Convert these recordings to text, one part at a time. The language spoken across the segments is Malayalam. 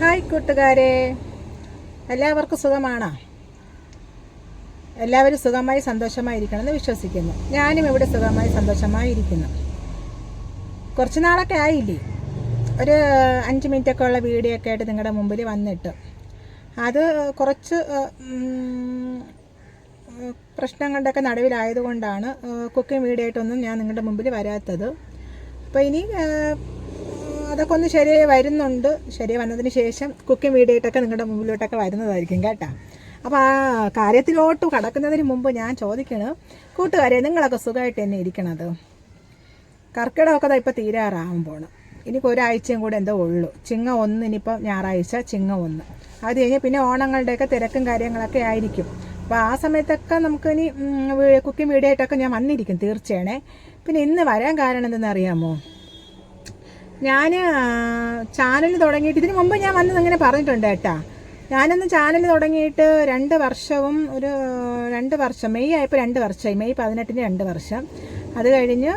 ഹായ് കൂട്ടുകാരെ. എല്ലാവർക്കും സുഖമാണോ? എല്ലാവരും സുഖമായി സന്തോഷമായി ഇരിക്കണമെന്ന് വിശ്വസിക്കുന്നു. ഞാനും ഇവിടെ സുഖമായി സന്തോഷമായി ഇരിക്കുന്നു കുറച്ച് നാളൊക്കെ ആയില്ലേ? ഒരു അഞ്ച് മിനിറ്റൊക്കെ ഉള്ള വീഡിയോ ഒക്കെ ആയിട്ട് നിങ്ങളുടെ മുമ്പിൽ വന്നിട്ട്. അത് കുറച്ച് പ്രശ്നങ്ങളുടെ പ്രശ്നങ്ങളുടെയൊക്കെ നടുവിലായതുകൊണ്ടാണ് കുക്കിംഗ് വീഡിയോ ആയിട്ടൊന്നും ഞാൻ നിങ്ങളുടെ മുമ്പിൽ വരാത്തത്. അപ്പോൾ ഇനി അതൊക്കെ ഒന്ന് ശരിയായി വരുന്നുണ്ട്. ശരിയായി വന്നതിന് ശേഷം കുക്കിംഗ് വീഡിയോ ആയിട്ടൊക്കെ നിങ്ങളുടെ മുമ്പിലോട്ടൊക്കെ വരുന്നതായിരിക്കും കേട്ടോ. അപ്പോൾ ആ കാര്യത്തിലോട്ട് കടക്കുന്നതിന് മുമ്പ് ഞാൻ ചോദിക്കണം കൂട്ടുകാരെ നിങ്ങളൊക്കെ സുഖമായിട്ട് തന്നെ ഇരിക്കണത്? കർക്കിടകമൊക്കെ ഇപ്പോൾ തീരാറാകാൻ പോണ് ഇനി ഒരാഴ്ചയും കൂടെ എന്തോ ഉള്ളൂ. ചിങ്ങ ഒന്ന് ഇനിയിപ്പോൾ ഞായറാഴ്ച ചിങ്ങ ഒന്ന്. അത് കഴിഞ്ഞ് പിന്നെ ഓണങ്ങളുടെയൊക്കെ തിരക്കും കാര്യങ്ങളൊക്കെ ആയിരിക്കും. അപ്പോൾ ആ സമയത്തൊക്കെ നമുക്ക് ഇനി കുക്കിംഗ് വീഡിയോ ആയിട്ടൊക്കെ ഞാൻ വന്നിരിക്കും തീർച്ചയാണേ. പിന്നെ ഇന്ന് വരാൻ കാരണം എന്തെന്ന് അറിയാമോ? ഞാൻ ചാനൽ തുടങ്ങിയിട്ട് ഇതിനു മുമ്പ് ഞാൻ വന്നത് അങ്ങനെ പറഞ്ഞിട്ടുണ്ട് കേട്ടാ. ഞാനന്ന് ചാനൽ തുടങ്ങിയിട്ട് രണ്ട് വർഷവും ഒരു രണ്ട് വർഷം മെയ് ആയപ്പോൾ രണ്ട് വർഷമായി. മെയ് പതിനെട്ടിന് രണ്ട് വർഷം. അത് കഴിഞ്ഞ്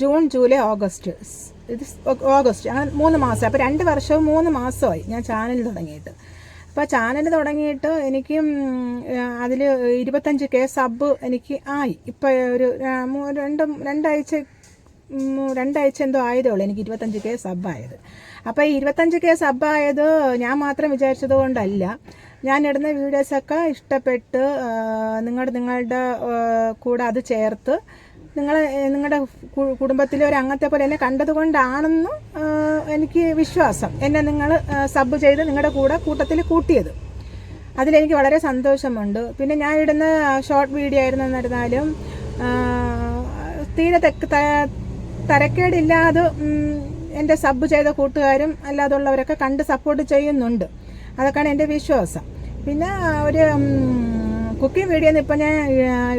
ജൂൺ ജൂലൈ ഓഗസ്റ്റ്. ഇത് ഓഗസ്റ്റ് അങ്ങനെ മൂന്ന് മാസം. അപ്പോൾ രണ്ട് വർഷവും മൂന്ന് മാസമായി ഞാൻ ചാനൽ തുടങ്ങിയിട്ട്. അപ്പോൾ ചാനൽ തുടങ്ങിയിട്ട് എനിക്ക് അതിൽ ഇരുപത്തഞ്ച് കെ സബ് എനിക്ക് ആയി. ഇപ്പോൾ ഒരു രണ്ട് രണ്ടാഴ്ച രണ്ടാഴ്ച എന്തോ ആയതേ ഉള്ളൂ. എനിക്ക് ഇരുപത്തഞ്ച് കെ സബ്ബായത് അപ്പോൾ ഈ ഇരുപത്തഞ്ച് കെ സബ്ബായത് ഞാൻ മാത്രം വിചാരിച്ചത് കൊണ്ടല്ല. ഞാൻ ഇടുന്ന വീഡിയോസൊക്കെ ഇഷ്ടപ്പെട്ട് നിങ്ങളുടെ നിങ്ങളുടെ കൂടെ അത് ചേർത്ത് നിങ്ങൾ നിങ്ങളുടെ കുടുംബത്തിലെ ഒരു അംഗത്തെ പോലെ എന്നെ കണ്ടത് കൊണ്ടാണെന്ന് എനിക്ക് വിശ്വാസം. എന്നെ നിങ്ങൾ സബ് ചെയ്ത് നിങ്ങളുടെ കൂടെ കൂട്ടത്തിൽ കൂട്ടിയത്. അതിലെനിക്ക് വളരെ സന്തോഷമുണ്ട്. പിന്നെ ഞാൻ ഇടുന്ന ഷോർട്ട് വീഡിയോ ആയിരുന്നു എന്നിരുന്നാലും തീരെ തെക്ക് തരക്കേടില്ലാതെ എന്റെ സബ് ചെയ്ത കൂട്ടുകാരും അല്ലാതുള്ളവരൊക്കെ കണ്ട് സപ്പോർട്ട് ചെയ്യുന്നുണ്ട്. അതൊക്കെയാണ് എന്റെ വിശ്വാസം. പിന്നെ ഒരു കുക്കിംഗ് വീഡിയോ ഇപ്പം ഞാൻ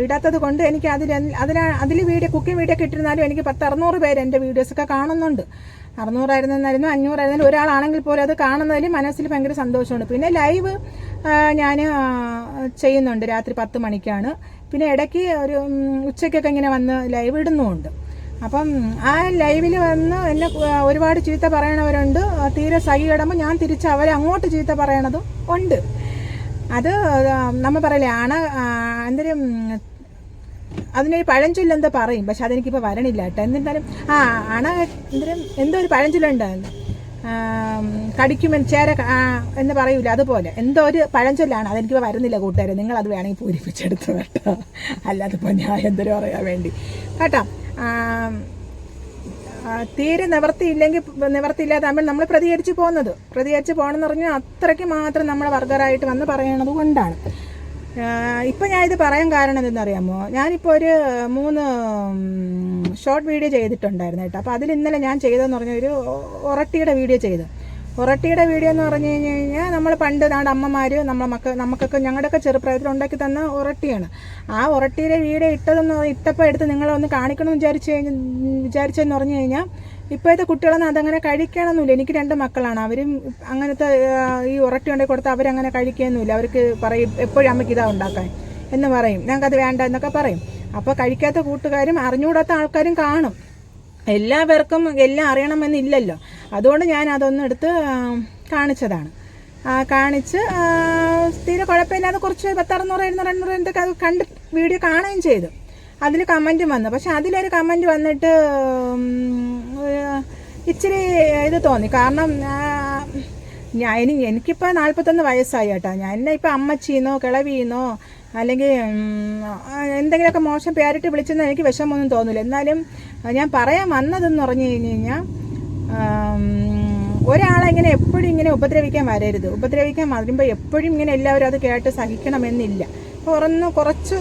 ഇടാത്തത് കൊണ്ട് എനിക്ക് അതിൽ അതിൽ അതിൽ വീഡിയോ കുക്കിംഗ് വീഡിയോ ഒക്കെ ഇട്ടിരുന്നാലും എനിക്ക് പത്ത് അറുന്നൂറ് പേര് എന്റെ വീഡിയോസൊക്കെ കാണുന്നുണ്ട്. അറുന്നൂറായിരുന്നായിരുന്നു അഞ്ഞൂറായിരുന്നാലും ഒരാളാണെങ്കിൽ പോലും അത് കാണുന്നതിൽ മനസ്സിൽ ഭയങ്കര സന്തോഷമുണ്ട്. പിന്നെ ലൈവ് ഞാൻ ചെയ്യുന്നുണ്ട്. രാത്രി പത്ത് മണിക്കാണ്. പിന്നെ ഇടയ്ക്ക് ഒരു ഉച്ചയ്ക്കൊക്കെ ഇങ്ങനെ വന്ന് ലൈവ് ഇടുന്നുമുണ്ട്. അപ്പം ആ ലൈവിൽ വന്ന് എന്നെ ഒരുപാട് ചീത്ത പറയണവരുണ്ട്. തീരെ സഹി കിടമ്പോൾ ഞാൻ തിരിച്ച് അവരെ അങ്ങോട്ട് ചീത്ത പറയണതും ഉണ്ട്. അത് നമ്മൾ പറയില്ലേ ആണ് എന്തൊരു അതിനൊരു പഴഞ്ചൊല്ല് എന്തോ പറയും. പക്ഷെ അതെനിക്കിപ്പോൾ വരണില്ല കേട്ടോ. എന്നിരുന്നാലും ആ അണ എന്തൊരു എന്തോ ഒരു പഴഞ്ചൊല്ലുണ്ട്. കടിക്കുമെന്ന് ചേര എന്ന് പറയൂല അതുപോലെ. എന്തോ ഒരു പഴഞ്ചൊല്ലാണ്. അതെനിക്കിപ്പോൾ വരുന്നില്ല കൂട്ടുകാരെ. നിങ്ങൾ അത് വേണമെങ്കിൽ പൂരിപ്പിച്ചെടുത്തു കേട്ടോ. അല്ലാതെ ഇപ്പോൾ ഞാൻ എന്തൊരു പറയാൻ വേണ്ടി. കേട്ടോ. തീരെ നിവർത്തിയില്ലെങ്കിൽ നിവർത്തിയില്ലാതാകുമ്പോൾ നമ്മൾ പ്രതികരിച്ച് പോകുന്നത്. പ്രതികരിച്ച് പോകണമെന്ന് പറഞ്ഞാൽ അത്രയ്ക്ക് മാത്രം നമ്മൾ വർഗറായിട്ട് വന്ന് പറയണത് കൊണ്ടാണ്. ഇപ്പം ഞാനിത് പറയാൻ കാരണം എന്തെന്നറിയാമോ? ഞാനിപ്പോൾ ഒരു മൂന്ന് ഷോർട്ട് വീഡിയോ ചെയ്തിട്ടുണ്ടായിരുന്നു കേട്ടോ. അപ്പോൾ അതിൽ ഇന്നലെ ഞാൻ ചെയ്തതെന്ന് പറഞ്ഞ ഒരു ഒറട്ടിയുടെ വീഡിയോ ചെയ്ത്. ഒറട്ടിയുടെ വീഡിയോ എന്ന് പറഞ്ഞു കഴിഞ്ഞു കഴിഞ്ഞാൽ നമ്മൾ പണ്ട് നാട് അമ്മമാർ നമ്മളെ മക്ക നമുക്കൊക്കെ ഞങ്ങളുടെയൊക്കെ ചെറുപ്രായത്തിൽ ഉണ്ടാക്കി തന്ന ഒറട്ടിയാണ്. ആ ഒറട്ടിയുടെ വീഡിയോ ഇട്ടതെന്ന് ഇട്ടപ്പോൾ എടുത്ത് നിങ്ങളെ ഒന്ന് കാണിക്കണമെന്ന് വിചാരിച്ച് കഴിഞ്ഞ് വിചാരിച്ചതെന്ന് പറഞ്ഞു കഴിഞ്ഞാൽ ഇപ്പോഴത്തെ കുട്ടികളൊന്നും അതങ്ങനെ കഴിക്കണമെന്നില്ല എനിക്ക് രണ്ട് മക്കളാണ്. അവരും അങ്ങനത്തെ ഈ ഉറട്ടി ഉണ്ടാക്കി കൊടുത്താൽ അവരങ്ങനെ കഴിക്കുകയൊന്നുമില്ല അവർക്ക് പറയും എപ്പോഴും അമ്മയ്ക്ക് ഇതാ ഉണ്ടാക്കാൻ. എന്ന് പറയും. ഞങ്ങൾക്കത് വേണ്ട എന്നൊക്കെ പറയും. അപ്പോൾ കഴിക്കാത്ത കൂട്ടുകാരും അറിഞ്ഞുകൂടാത്ത ആൾക്കാരും കാണും. എല്ലാവർക്കും എല്ലാം അറിയണമെന്നില്ലല്ലോ. അതുകൊണ്ട് ഞാൻ അതൊന്നും എടുത്ത് കാണിച്ചതാണ്. കാണിച്ച് തീരെ കുഴപ്പമില്ലാതെ കുറച്ച് പത്തറുന്നൂറ് എഴുന്നൂറ് എണ്ണൂറ് എന്തൊക്കെ അത് കണ്ട് വീഡിയോ കാണുകയും ചെയ്തു. അതിൽ കമന്റും വന്നു. പക്ഷെ അതിലൊരു കമന്റ് വന്നിട്ട് ഇച്ചിരി ഇത് തോന്നി. കാരണം ഞാൻ എനിക്കിപ്പോൾ നാൽപ്പത്തൊന്ന് വയസ്സായി കേട്ടോ. ഞാൻ എന്നെ ഇപ്പം അമ്മച്ചീന്നോ കിളവീന്നോ അല്ലെങ്കിൽ എന്തെങ്കിലുമൊക്കെ മോശം പേരിട്ട് വിളിച്ചെന്ന് എനിക്ക് വിഷമമൊന്നും തോന്നില്ല. എന്നാലും ഞാൻ പറയാൻ വന്നതെന്ന് പറഞ്ഞു കഴിഞ്ഞു കഴിഞ്ഞാൽ ഒരാളെ ഇങ്ങനെ എപ്പോഴും ഇങ്ങനെ ഉപദ്രവിക്കാൻ വരരുത്. ഉപദ്രവിക്കാൻ വരുമ്പോൾ എപ്പോഴും ഇങ്ങനെ എല്ലാവരും അത് കേട്ട് സഹിക്കണമെന്നില്ല. തുറന്ന് കുറച്ച്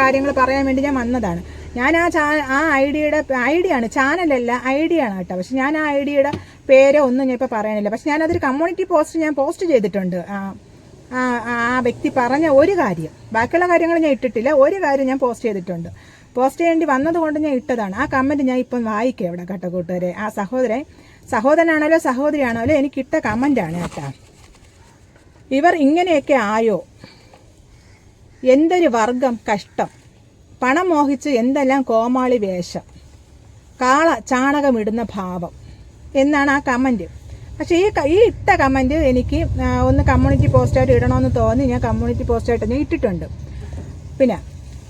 കാര്യങ്ങൾ പറയാൻ വേണ്ടി ഞാൻ വന്നതാണ്. ഞാൻ ആ ചാ ആ ഐഡിയയുടെ ഐഡിയ ആണ് ചാനലല്ല ഐഡിയ ആണ് കേട്ടോ. പക്ഷെ ഞാൻ ആ ഐഡിയയുടെ പേരോ ഒന്നും ഞാൻ ഇപ്പോൾ പറയാനില്ല. പക്ഷെ ഞാനതൊരു കമ്മ്യൂണിറ്റി പോസ്റ്റ് ഞാൻ പോസ്റ്റ് ചെയ്തിട്ടുണ്ട്. ആ വ്യക്തി പറഞ്ഞ ഒരു കാര്യം. ബാക്കിയുള്ള കാര്യങ്ങൾ ഞാൻ ഇട്ടിട്ടില്ല. ഒരു കാര്യം ഞാൻ പോസ്റ്റ് ചെയ്തിട്ടുണ്ട്. പോസ്റ്റ് ചെയ്യേണ്ടി വന്നതുകൊണ്ട് ഞാൻ ഇട്ടതാണ്. ആ കമന്റ് ഞാൻ ഇപ്പം വായിക്കാം ഇവിടെ കേട്ടോ കൂട്ടുകാരെ. ആ സഹോദരൻ സഹോദരനാണല്ലോ സഹോദരിയാണല്ലോ എനിക്കിട്ട കമന്റാണ് കേട്ടോ. ഇവർ ഇങ്ങനെയൊക്കെ ആയോ? എന്തൊരു വർഗം കഷ്ടം. പണം മോഹിച്ച് എന്തെല്ലാം കോമാളി വേഷം. കാള ചാണകമിടുന്ന ഭാവം. എന്നാണ് ആ കമന്റ് പക്ഷേ ഈ ഈ ഇട്ട കമന്റ് എനിക്ക് ഒന്ന് കമ്മ്യൂണിറ്റി പോസ്റ്റായിട്ട് ഇടണമെന്ന് തോന്നി. ഞാൻ കമ്മ്യൂണിറ്റി പോസ്റ്റായിട്ട് ഞാൻ ഇട്ടിട്ടുണ്ട്. പിന്നെ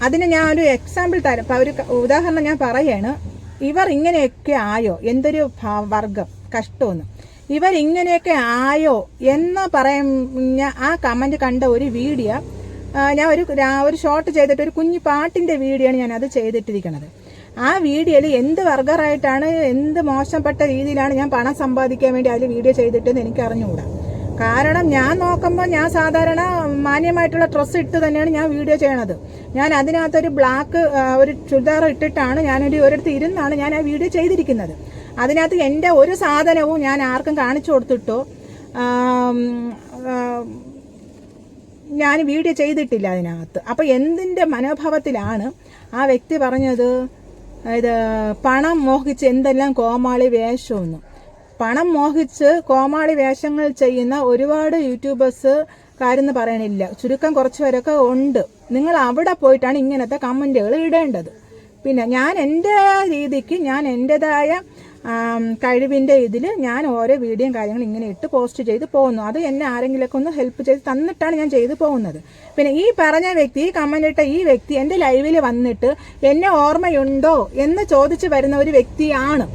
അതിന് ഞാൻ ഒരു എക്സാമ്പിൾ തരാം. ഒരു ഉദാഹരണം ഞാൻ പറയാണ്. ഇവർ ഇങ്ങനെയൊക്കെ ആയോ? എന്തൊരു വർഗം? കഷ്ടമെന്ന്. ഇവർ ഇങ്ങനെയൊക്കെ ആയോ? എന്ന് പറഞ്ഞ ആ കമന്റ് കണ്ട ഒരു വീഡിയോ ഞാൻ ഒരു ഒരു ഷോർട്ട് ചെയ്തിട്ട് ഒരു കുഞ്ഞു പാട്ടിന്റെ വീഡിയോ ആണ് ഞാനത് ചെയ്തിട്ടിരിക്കുന്നത് ആ വീഡിയോയിൽ എന്ത് വർഗറായിട്ടാണ് എന്ത് മോശപ്പെട്ട രീതിയിലാണ് ഞാൻ പണം സമ്പാദിക്കാൻ വേണ്ടി അതിൽ വീഡിയോ ചെയ്തിട്ടെന്ന് എനിക്ക് അറിഞ്ഞുകൂടാ കാരണം ഞാൻ നോക്കുമ്പോൾ ഞാൻ സാധാരണ മാന്യമായിട്ടുള്ള ഡ്രസ്സ് ഇട്ട് തന്നെയാണ് ഞാൻ വീഡിയോ ചെയ്യണത്. ഞാൻ അതിനകത്തൊരു ബ്ലാക്ക് ഒരു ചുരിദാർ ഇട്ടിട്ടാണ് ഞാനൊരു ഒരിടത്ത് ഇരുന്നാണ് ഞാൻ ആ വീഡിയോ ചെയ്തിരിക്കുന്നത്. അതിനകത്ത് എന്റെ ഒരു സാധനവും ഞാൻ ആർക്കും കാണിച്ചു കൊടുത്തിട്ടോ ഞാൻ വീഡിയോ ചെയ്തിട്ടില്ല അതിനകത്ത്. അപ്പോൾ എന്തിന്റെ മനോഭാവത്തിലാണ് ആ വ്യക്തി പറഞ്ഞത്? ഇത് പണം മോഹിച്ച് എന്തെല്ലാം കോമാളി വേഷമൊന്നും. പണം മോഹിച്ച് കോമാളി വേഷങ്ങൾ ചെയ്യുന്ന ഒരുപാട് യൂട്യൂബേഴ്സ് കാര്യം പറയണില്ല. ചുരുക്കം കുറച്ച് പേരൊക്കെ ഉണ്ട്. നിങ്ങൾ അവിടെ പോയിട്ടാണ് ഇങ്ങനത്തെ കമന്റുകൾ ഇടേണ്ടത്. പിന്നെ ഞാൻ എന്റെ രീതിക്ക് ഞാൻ എന്റെതായ കഴിവിന്റെ ഇതിൽ ഞാൻ ഓരോ വീഡിയോയും കാര്യങ്ങളും ഇങ്ങനെ ഇട്ട് പോസ്റ്റ് ചെയ്ത് പോകുന്നു. അത് എന്നെ ആരെങ്കിലുമൊക്കെ ഒന്ന് ഹെൽപ്പ് ചെയ്ത് തന്നിട്ടാണ് ഞാൻ ചെയ്തു പോകുന്നത്. പിന്നെ ഈ പറഞ്ഞ വ്യക്തി ഈ കമന്റ് ഇട്ട ഈ വ്യക്തി എന്റെ ലൈവിൽ വന്നിട്ട് എന്നെ ഓർമ്മയുണ്ടോ എന്ന് ചോദിച്ചു വരുന്ന ഒരു വ്യക്തിയാണ്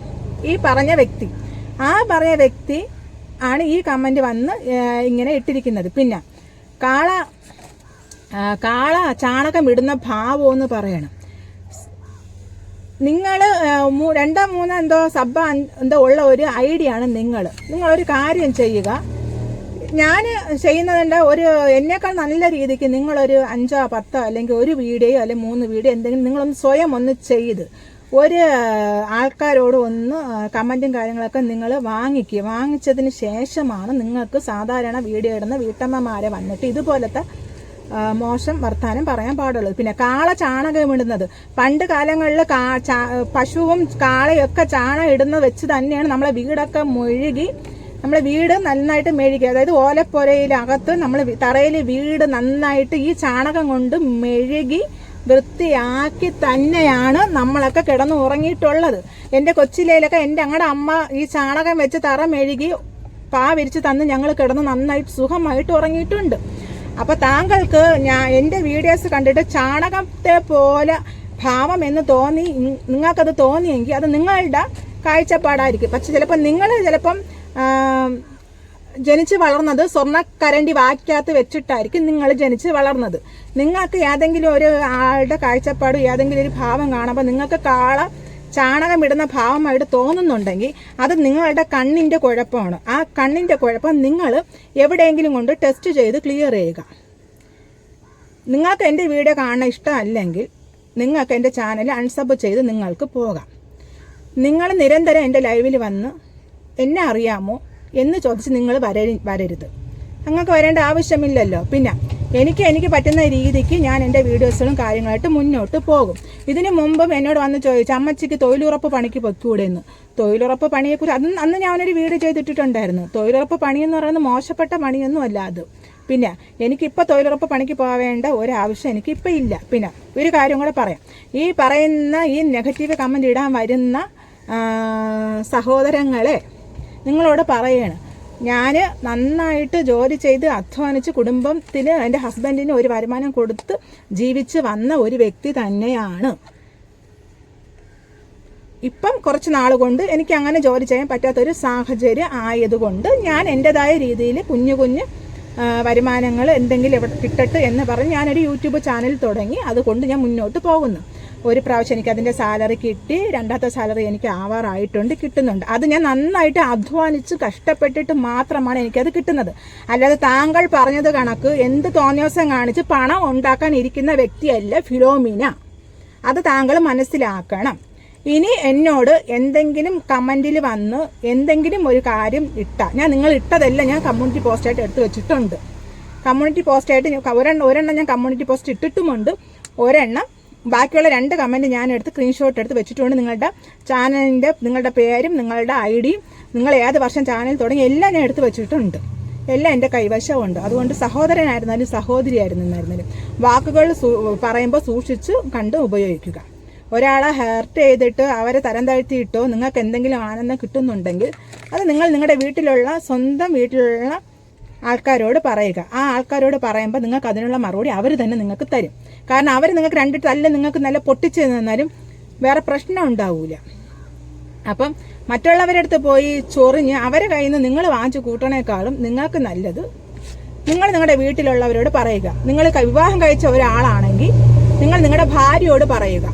ഈ പറഞ്ഞ വ്യക്തി. ആ പറഞ്ഞ വ്യക്തി ആണ് ഈ കമന്റ് വന്ന് ഇങ്ങനെ ഇട്ടിരിക്കുന്നത്. പിന്നെ കാള കാള ചാണകം ഇടുന്ന ഭാവം എന്ന് പറയണം. നിങ്ങൾ രണ്ടോ മൂന്നോ എന്തോ സബ് എന്തോ ഉള്ള ഒരു ഐഡിയ ആണ് നിങ്ങൾ നിങ്ങളൊരു കാര്യം ചെയ്യുക. ഞാൻ ചെയ്യുന്നതിന്റെ ഒരു എന്നേക്കാൾ നല്ല രീതിക്ക് നിങ്ങളൊരു അഞ്ചോ പത്തോ അല്ലെങ്കിൽ ഒരു വീഡിയോ അല്ലെങ്കിൽ മൂന്ന് വീഡിയോ എന്തെങ്കിലും നിങ്ങളൊന്ന് സ്വയം ഒന്ന് ചെയ്ത് ഒരു ആൾക്കാരോട് ഒന്ന് കമന്റും കാര്യങ്ങളൊക്കെ നിങ്ങൾ വാങ്ങിക്കുക. വാങ്ങിച്ചതിന് ശേഷമാണ് നിങ്ങൾക്ക് സാധാരണ വീഡിയോ ഇടുന്ന വീട്ടമ്മമാരെ വന്നിട്ട് ഇതുപോലത്തെ മോശം വർത്താനം പറയാൻ പാടുള്ളത് പിന്നെ കാള ചാണകം ഇടുന്നത്. പണ്ട് കാലങ്ങളിൽ പശുവും കാളയൊക്കെ ചാണകം ഇടുന്നത് വെച്ച് തന്നെയാണ് നമ്മളെ വീടൊക്കെ മെഴുകി നമ്മളെ വീട് നന്നായിട്ട് മെഴുകി. അതായത് ഓലപ്പുരയിലകത്ത് നമ്മൾ തറയിൽ വീട് നന്നായിട്ട് ഈ ചാണകം കൊണ്ട് മെഴുകി വൃത്തിയാക്കി തന്നെയാണ് നമ്മളൊക്കെ കിടന്നു ഉറങ്ങിയിട്ടുള്ളത്. എന്റെ കൊച്ചിലയിലൊക്കെ എന്റെ അങ്ങടെ അമ്മ ഈ ചാണകം വെച്ച് തറ മെഴുകി പാ വിരിച്ച് തന്ന് ഞങ്ങൾ കിടന്ന് നന്നായിട്ട് സുഖമായിട്ട് ഉറങ്ങിയിട്ടുണ്ട്. അപ്പൊ താങ്കൾക്ക് ഞാൻ എന്റെ വീഡിയോസ് കണ്ടിട്ട് ചാണകത്തെ പോലെ ഭാവം എന്ന് തോന്നി നിങ്ങൾക്കത് തോന്നിയെങ്കിൽ അത് നിങ്ങളുടെ കാഴ്ചപ്പാടായിരിക്കും. പക്ഷെ ചിലപ്പോൾ നിങ്ങൾ ചിലപ്പം ജനിച്ച് വളർന്നത് സ്വർണക്കരണ്ടി വാക്കകത്ത് വെച്ചിട്ടായിരിക്കും നിങ്ങൾ ജനിച്ച് വളർന്നത്. നിങ്ങൾക്ക് ഏതെങ്കിലും ഒരു ആളുടെ കാഴ്ചപ്പാട് ഏതെങ്കിലും ഒരു ഭാവം കാണുമ്പോൾ നിങ്ങൾക്ക് കാള ചാണകം ഇടുന്ന ഭാവമായിട്ട് തോന്നുന്നുണ്ടെങ്കിൽ അത് നിങ്ങളുടെ കണ്ണിന്റെ കുഴപ്പമാണ്. ആ കണ്ണിന്റെ കുഴപ്പം നിങ്ങൾ എവിടെയെങ്കിലും കൊണ്ട് ടെസ്റ്റ് ചെയ്ത് ക്ലിയർ ചെയ്യുക. നിങ്ങൾക്ക് എന്റെ വീഡിയോ കാണാൻ ഇഷ്ടമല്ലെങ്കിൽ നിങ്ങൾക്ക് എന്റെ ചാനൽ അൺസബ് ചെയ്ത് നിങ്ങൾക്ക് പോകാം. നിങ്ങൾ നിരന്തരം എന്റെ ലൈവിൽ വന്ന് എന്നെ അറിയാമോ എന്ന് ചോദിച്ച് നിങ്ങൾ വരരുത് വരരുത്. നിങ്ങൾക്ക് വരേണ്ട ആവശ്യമില്ലല്ലോ. പിന്നെ എനിക്ക് എനിക്ക് പറ്റുന്ന രീതിക്ക് ഞാൻ എന്റെ വീഡിയോസുകളും കാര്യങ്ങളായിട്ട് മുന്നോട്ട് പോകും. ഇതിന് മുമ്പും എന്നോട് വന്ന് ചോദിച്ചു അമ്മച്ചിക്ക് തൊഴിലുറപ്പ് പണിക്ക് പൊയ്ക്കൂടെ എന്ന് തൊഴിലുറപ്പ് പണിയെക്കുറിച്ച് അന്ന് അന്ന് ഞാനൊരു വീഡിയോ ചെയ്തിട്ടിട്ടുണ്ടായിരുന്നു. തൊഴിലുറപ്പ് പണിയെന്ന് പറയുന്നത് മോശപ്പെട്ട പണിയൊന്നും അല്ല അത്. പിന്നെ എനിക്കിപ്പോൾ തൊഴിലുറപ്പ് പണിക്ക് പോവേണ്ട ഒരാവശ്യം എനിക്കിപ്പോൾ ഇല്ല. പിന്നെ ഒരു കാര്യം കൂടെ പറയാം. ഈ പറയുന്ന ഈ നെഗറ്റീവ് കമന്റ് ഇടാൻ വരുന്ന സഹോദരങ്ങളെ നിങ്ങളോട് പറയാണ്. ഞാൻ നന്നായിട്ട് ജോലി ചെയ്ത് അധ്വാനിച്ച് കുടുംബത്തിന് എന്റെ ഹസ്ബൻഡിന് ഒരു വരുമാനം കൊടുത്ത് ജീവിച്ച് വന്ന ഒരു വ്യക്തി തന്നെയാണ്. ഇപ്പം കുറച്ച് നാൾ കൊണ്ട് എനിക്ക് അങ്ങനെ ജോലി ചെയ്യാൻ പറ്റാത്തൊരു സാഹചര്യം ആയതുകൊണ്ട് ഞാൻ എന്റെതായ രീതിയിൽ കുഞ്ഞു കുഞ്ഞ് വരുമാനങ്ങൾ എന്തെങ്കിലും കിട്ടട്ടെ എന്ന് പറഞ്ഞ് ഞാനൊരു യൂട്യൂബ് ചാനൽ തുടങ്ങി അതുകൊണ്ട് ഞാൻ മുന്നോട്ട് പോകുന്നു. ഒരു പ്രാവശ്യം എനിക്ക് അതിന്റെ സാലറി കിട്ടി രണ്ടാമത്തെ സാലറി എനിക്ക് ആവാറായിട്ടുണ്ട് കിട്ടുന്നുണ്ട്. അത് ഞാൻ നന്നായിട്ട് അധ്വാനിച്ച് കഷ്ടപ്പെട്ടിട്ട് മാത്രമാണ് എനിക്കത് കിട്ടുന്നത്. അല്ലാതെ താങ്കൾ പറഞ്ഞത് കണക്ക് എന്ത് തോന്നിയോസം കാണിച്ച് പണം ഉണ്ടാക്കാൻ ഇരിക്കുന്ന വ്യക്തിയല്ല ഫിലോമിന. അത് താങ്കൾ മനസ്സിലാക്കണം. ഇനി എന്നോട് എന്തെങ്കിലും കമന്റിൽ വന്ന് എന്തെങ്കിലും ഒരു കാര്യം ഇട്ട ഞാൻ നിങ്ങൾ ഇട്ടതല്ല ഞാൻ കമ്മ്യൂണിറ്റി പോസ്റ്റായിട്ട് എടുത്തു വെച്ചിട്ടുണ്ട്. കമ്മ്യൂണിറ്റി പോസ്റ്റായിട്ട് ഒരെണ്ണം ഒരെണ്ണം ഞാൻ കമ്മ്യൂണിറ്റി പോസ്റ്റ് ഇട്ടിട്ടുമുണ്ട്. ഒരെണ്ണം ബാക്കിയുള്ള രണ്ട് കമന്റ് ഞാൻ എടുത്ത് സ്ക്രീൻഷോട്ട് എടുത്ത് വെച്ചിട്ടുണ്ട്. നിങ്ങളുടെ ചാനലിന്റെ നിങ്ങളുടെ പേരും നിങ്ങളുടെ ഐ ഡിയും നിങ്ങൾ ഏത് വർഷം ചാനൽ തുടങ്ങി എല്ലാം ഞാൻ എടുത്ത് വെച്ചിട്ടുണ്ട്. എല്ലാം എന്റെ കൈവശമുണ്ട്. അതുകൊണ്ട് സഹോദരനായിരുന്നാലും സഹോദരിയായിരുന്നായിരുന്നാലും വാക്കുകൾ പറയുമ്പോൾ സൂക്ഷിച്ച് കണ്ട് ഉപയോഗിക്കുക. ഒരാളെ ഹേർട്ട് ചെയ്തിട്ട് അവരെ തരം താഴ്ത്തിയിട്ടോ നിങ്ങൾക്ക് എന്തെങ്കിലും ആനന്ദം കിട്ടുന്നുണ്ടെങ്കിൽ അത് നിങ്ങൾ നിങ്ങളുടെ വീട്ടിലുള്ള സ്വന്തം വീട്ടിലുള്ള ആൾക്കാരോട് പറയുക. ആ ആൾക്കാരോട് പറയുമ്പോൾ നിങ്ങൾക്ക് അതിനുള്ള മറുപടി അവർ തന്നെ നിങ്ങൾക്ക് തരും. കാരണം അവർ നിങ്ങൾക്ക് രണ്ട് തല്ല് നിങ്ങൾക്ക് നല്ല പൊട്ടിച്ച് തന്നാലും വേറെ പ്രശ്നം ഉണ്ടാവില്ല അപ്പം മറ്റുള്ളവരുടെ അടുത്ത് പോയി ചൊറിഞ്ഞ് അവരെ കയ്യിൽ നിന്ന് നിങ്ങൾ വാങ്ങിച്ചു കൂട്ടണേക്കാളും നിങ്ങൾക്ക് നല്ലത് നിങ്ങൾ നിങ്ങളുടെ വീട്ടിലുള്ളവരോട് പറയുക. നിങ്ങൾ വിവാഹം കഴിച്ച ഒരാളാണെങ്കിൽ നിങ്ങൾ നിങ്ങളുടെ ഭാര്യയോട് പറയുക.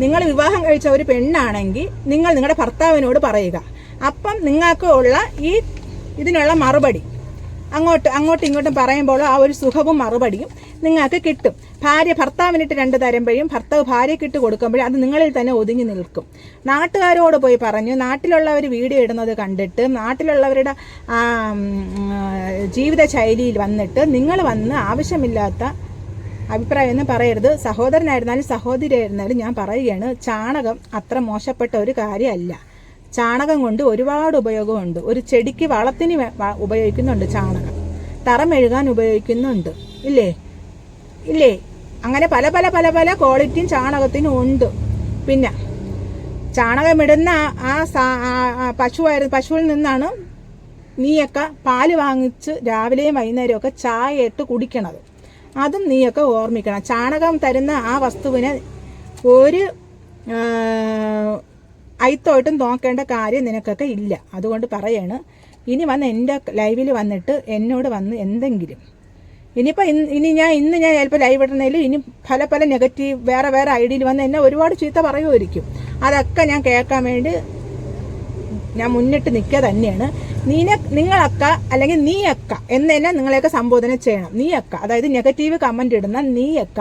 നിങ്ങൾ വിവാഹം കഴിച്ച ഒരു പെണ്ണാണെങ്കിൽ നിങ്ങൾ നിങ്ങളുടെ ഭർത്താവിനോട് പറയുക. അപ്പം നിങ്ങൾക്ക് ഉള്ള ഈ ഇതിനുള്ള മറുപടി അങ്ങോട്ട് അങ്ങോട്ടും ഇങ്ങോട്ടും പറയുമ്പോൾ ആ ഒരു സുഖവും മറുപടിയും നിങ്ങൾക്ക് കിട്ടും. ഭാര്യ ഭർത്താവിനിട്ട് രണ്ട് തരുമ്പോഴും ഭർത്താവ് ഭാര്യയ്ക്ക് ഇട്ട് കൊടുക്കുമ്പോഴും അത് നിങ്ങളിൽ തന്നെ ഒതുങ്ങി നിൽക്കും. നാട്ടുകാരോട് പോയി പറഞ്ഞു നാട്ടിലുള്ളവർ വീഡിയോ ഇടുന്നത് കണ്ടിട്ട് നാട്ടിലുള്ളവരുടെ ജീവിത ശൈലിയിൽ വന്നിട്ട് നിങ്ങൾ വന്ന് ആവശ്യമില്ലാത്ത അഭിപ്രായം ഒന്നും പറയരുത്. സഹോദരനായിരുന്നാലും സഹോദരിയായിരുന്നാലും ഞാൻ പറയുകയാണ് ചാണകം അത്ര മോശപ്പെട്ട ഒരു കാര്യമല്ല. ചാണകം കൊണ്ട് ഒരുപാട് ഉപയോഗമുണ്ട്. ഒരു ചെടിക്ക് വളത്തിന് ഉപയോഗിക്കുന്നുണ്ട് ചാണകം. തറമെഴുകാൻ ഉപയോഗിക്കുന്നുണ്ട്. ഇല്ലേ? ഇല്ലേ? അങ്ങനെ പല പല പല പല ക്വാളിറ്റിയും ചാണകത്തിനും ഉണ്ട്. പിന്നെ ചാണകമിടുന്ന ആ- പശുവായിരുന്നു പശുവിൽ നിന്നാണ് നീയൊക്കെ പാൽ വാങ്ങിച്ച് രാവിലെയും വൈകുന്നേരവും ഒക്കെ ചായ ഇട്ട് കുടിക്കണത്. അതും നീയൊക്കെ ഓർമ്മിക്കണം. ചാണകം തരുന്ന ആ വസ്തുവിനെ ഒരു അയിത്തോട്ടും നോക്കേണ്ട കാര്യം നിനക്കൊക്കെ ഇല്ല. അതുകൊണ്ട് പറയാണ് ഇനി വന്ന് എന്റെ ലൈവിൽ വന്നിട്ട് എന്നോട് വന്ന് എന്തെങ്കിലും. ഇനിയിപ്പോൾ ഇനി ഞാൻ ഇന്ന് ഞാൻ ചിലപ്പോൾ ലൈവ് ഇടുന്നതിൽ ഇനി പല പല നെഗറ്റീവ് വേറെ വേറെ ഐഡിയയിൽ വന്ന് എന്നെ ഒരുപാട് ചീത്ത പറയുമായിരിക്കും. അതൊക്കെ ഞാൻ കേൾക്കാൻ വേണ്ടി ഞാൻ മുന്നിട്ട് നിൽക്കുക തന്നെയാണ്. നീന നിങ്ങളക്ക അല്ലെങ്കിൽ നീയക്ക എന്ന് തന്നെ നിങ്ങളെയൊക്കെ സംബോധന ചെയ്യണം. നീയക്ക അതായത് നെഗറ്റീവ് കമന്റ് ഇടുന്ന നീയക്ക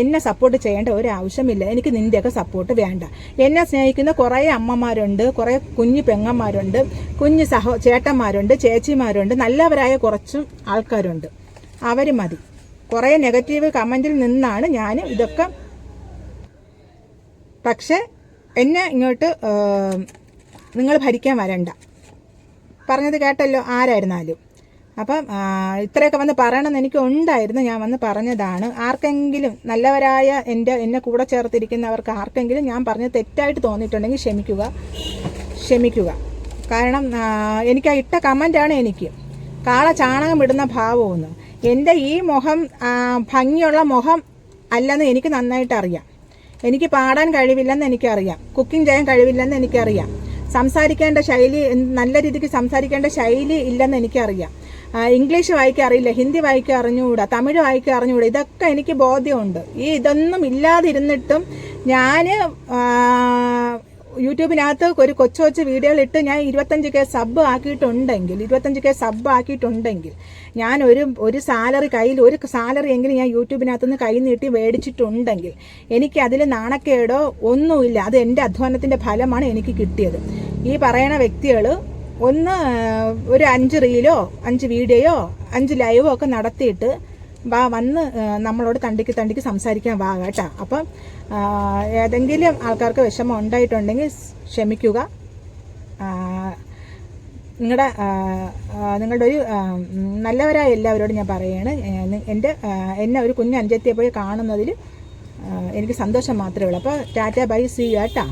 എന്നെ സപ്പോർട്ട് ചെയ്യേണ്ട ഒരു ആവശ്യമില്ല. എനിക്ക് നിന്റെയൊക്കെ സപ്പോർട്ട് വേണ്ട. എന്നെ സ്നേഹിക്കുന്ന കുറേ അമ്മമാരുണ്ട് കുറേ കുഞ്ഞു പെങ്ങന്മാരുണ്ട് കുഞ്ഞു സഹോ ചേട്ടന്മാരുണ്ട് ചേച്ചിമാരുണ്ട് നല്ലവരായ കുറച്ചും ആൾക്കാരുണ്ട്. അവർ മതി. കുറേ നെഗറ്റീവ് കമന്റിൽ നിന്നാണ് ഞാൻ ഇതൊക്കെ പക്ഷേ എന്നെ ഇങ്ങോട്ട് നിങ്ങൾ ഭരിക്കാൻ വരണ്ട. പറഞ്ഞത് കേട്ടല്ലോ ആരായിരുന്നാലും. അപ്പം ഇത്രയൊക്കെ വന്ന് പറയണമെന്ന് എനിക്ക് ഉണ്ടായിരുന്നു. ഞാൻ വന്ന് പറഞ്ഞതാണ്. ആർക്കെങ്കിലും നല്ലവരായ എന്റെ എന്നെ കൂടെ ചേർത്തിരിക്കുന്നവർക്ക് ആർക്കെങ്കിലും ഞാൻ പറഞ്ഞത് തെറ്റായിട്ട് തോന്നിയിട്ടുണ്ടെങ്കിൽ ക്ഷമിക്കുക. ക്ഷമിക്കുക. കാരണം എനിക്ക് ആ ഇട്ട കമന്റാണ് എനിക്ക്. കാള ചാണകം ഇടുന്ന ഭാവമൊന്ന്. എന്റെ ഈ മുഖം ഭംഗിയുള്ള മുഖം അല്ലെന്ന് എനിക്ക് നന്നായിട്ട് അറിയാം എനിക്ക് പാടാൻ കഴിവില്ലെന്ന് എനിക്കറിയാം. കുക്കിംഗ് ചെയ്യാൻ കഴിവില്ലെന്ന് എനിക്കറിയാം. സംസാരിക്കേണ്ട ശൈലി നല്ല രീതിക്ക് സംസാരിക്കേണ്ട ശൈലി ഇല്ലെന്ന് എനിക്കറിയാം. ഇംഗ്ലീഷ് വായിക്കാൻ അറിയില്ല ഹിന്ദി വായിക്കാൻ അറിഞ്ഞുകൂടാ തമിഴ് വായിക്കാൻ അറിഞ്ഞുകൂടാ ഇതൊക്കെ എനിക്ക് ബോധ്യമുണ്ട്. ഈ ഇതൊന്നും ഇല്ലാതിരുന്നിട്ടും ഞാൻ യൂട്യൂബിനകത്ത് ഒരു കൊച്ചു കൊച്ചു വീഡിയോകൾ ഇട്ട് ഞാൻ ഇരുപത്തഞ്ച് കെ സബ് ആക്കിയിട്ടുണ്ടെങ്കിൽ ഇരുപത്തഞ്ച് കെ സബ് ആക്കിയിട്ടുണ്ടെങ്കിൽ ഞാൻ ഒരു ഒരു സാലറി കയ്യിൽ ഒരു സാലറി എങ്കിലും ഞാൻ യൂട്യൂബിനകത്ത് നിന്ന് കൈ നീട്ടി മേടിച്ചിട്ടുണ്ടെങ്കിൽ എനിക്ക് അതിൽ നാണക്കേടോ ഒന്നുമില്ല. അത് എന്റെ അധ്വാനത്തിന്റെ ഫലമാണ് എനിക്ക് കിട്ടിയത്. ഈ പറയണ വ്യക്തികൾ ഒന്ന് ഒരു അഞ്ച് റീലോ അഞ്ച് വീഡിയോയോ അഞ്ച് ലൈവോ ഒക്കെ നടത്തിയിട്ട് വാ വന്ന് നമ്മളോട് തണ്ടിക്ക് തണ്ടിക്ക് സംസാരിക്കാൻ വാ കേട്ടോ. അപ്പം ഏതെങ്കിലും ആൾക്കാർക്ക് വിഷമം ഉണ്ടായിട്ടുണ്ടെങ്കിൽ ക്ഷമിക്കുക. നിങ്ങളുടെ നിങ്ങളുടെ ഒരു നല്ലവരായ എല്ലാവരോടും ഞാൻ പറയുകയാണ് എന്റെ എന്നെ ഒരു കുഞ്ഞ് പോയി കാണുന്നതിൽ എനിക്ക് സന്തോഷം മാത്രമേ ഉള്ളൂ. അപ്പോൾ ടാറ്റ ബൈ സി കേട്ടാ.